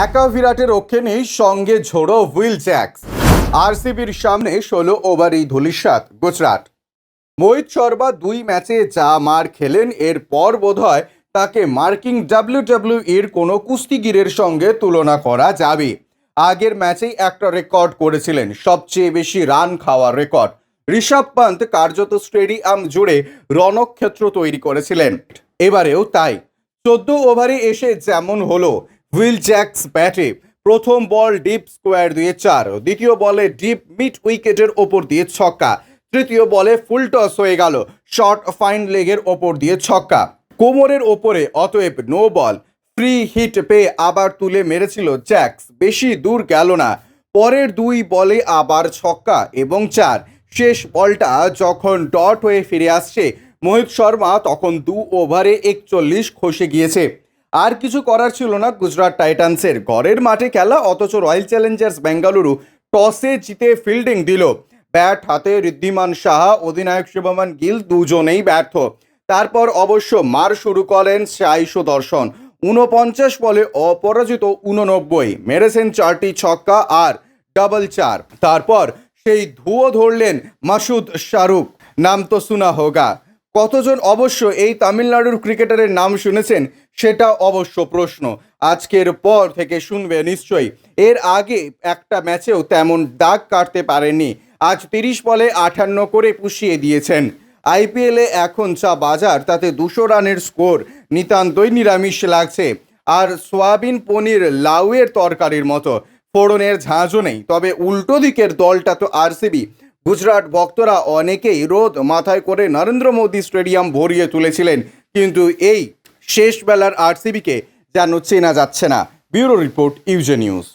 একা বিরাটের রক্ষে নেই সঙ্গে ঝোড়ো হুইল জ্যাক্স আরসিবির সামনে ষোলো ওভারই ধুলিসাত গুজরাট। মোহিত শর্মা দুই ম্যাচে যা মার খেলেন, এরপর বোধহয় তাকে মার্কিং ডাব্লিউ এর কোনো কুস্তিগিরের সঙ্গে তুলনা করা যাবে। আগের ম্যাচেই একটা রেকর্ড করেছিলেন, সবচেয়ে বেশি রান খাওয়ার রেকর্ড। ঋষভ পান্ত কার্যত স্টেডিয়াম জুড়ে রণক্ষেত্র তৈরি করেছিলেন। এবারেও তাই। চোদ্দ ওভারে এসে যেমন হলো হুইল জ্যাক্স ব্যাটে প্রথম বল ডিপ স্কোয়ার দিয়ে চার দ্বিতীয় বলে ডিপ মিড উইকেটের ওপর দিয়ে ছক্কা। তৃতীয় বলে ফুল টস হয়ে গেল, শর্ট ফাইন লেগের ওপর দিয়ে ছক্কা। কোমরের ওপরে, অতএব নো বল। ফ্রি হিট পেয়ে আবার তুলে মেরেছিল জ্যাক্স বেশি দূর গেল না। পরের দুই বলে আবার ছক্কা এবং চার। শেষ বলটা যখন ডট হয়ে ফিরে আসছে, মোহিত শর্মা তখন দু ওভারে একচল্লিশ খসে গিয়েছে। আর কিছু করার ছিল না গুজরাট টাইটান্সের। ঘরের মাঠে খেলা, অথচ রয়্যাল চ্যালেঞ্জার্স বেঙ্গালুরু টসে জিতে ফিল্ডিং দিল। ব্যাট হাতে ঋদ্ধিমান সাহা, অধিনায়ক শুভমান গিল দুজনেই ব্যর্থ। তারপর অবশ্য মার শুরু করেন সাই সুদর্শন। উনপঞ্চাশ বলে অপরাজিত উননব্বই মেরেছেন চারটি ছক্কা আর ডাবল চার। তারপর সেই ধুয়ো ধরলেন মাসুদ শাহরুখ, নাম তো সুনা হোগা। কতজন অবশ্য এই তামিলনাড়ুর ক্রিকেটারের নাম শুনেছেন সেটা অবশ্য প্রশ্ন। আজকের পর থেকে শুনবে নিশ্চয়ই। এর আগে একটা ম্যাচেও তেমন দাগ কাটতে পারেননি। আজ তিরিশ বলে আটান্ন করে পুষিয়ে দিয়েছেন। আইপিএলে এখন যা বাজার, তাতে দুশো রানের স্কোর। নিতান্তই নিরামিষ লাগছে। আর সোয়াবিন পনির লাউয়ের তরকারির মতো। ফোড়নের ঝাঁঝও নেই। তবে উল্টো দিকের দলটা তো আরসিবি। গুজরাট ভক্তরা অনেকেই রোদ মাথায় করে নরেন্দ্র মোদী স্টেডিয়াম ভরিয়ে তুলেছিলেন। কিন্তু এই শেষ বেলার আরসিবিকে যেন চেনা যাচ্ছে না। ব্যুরো রিপোর্ট ইউজে নিউজ।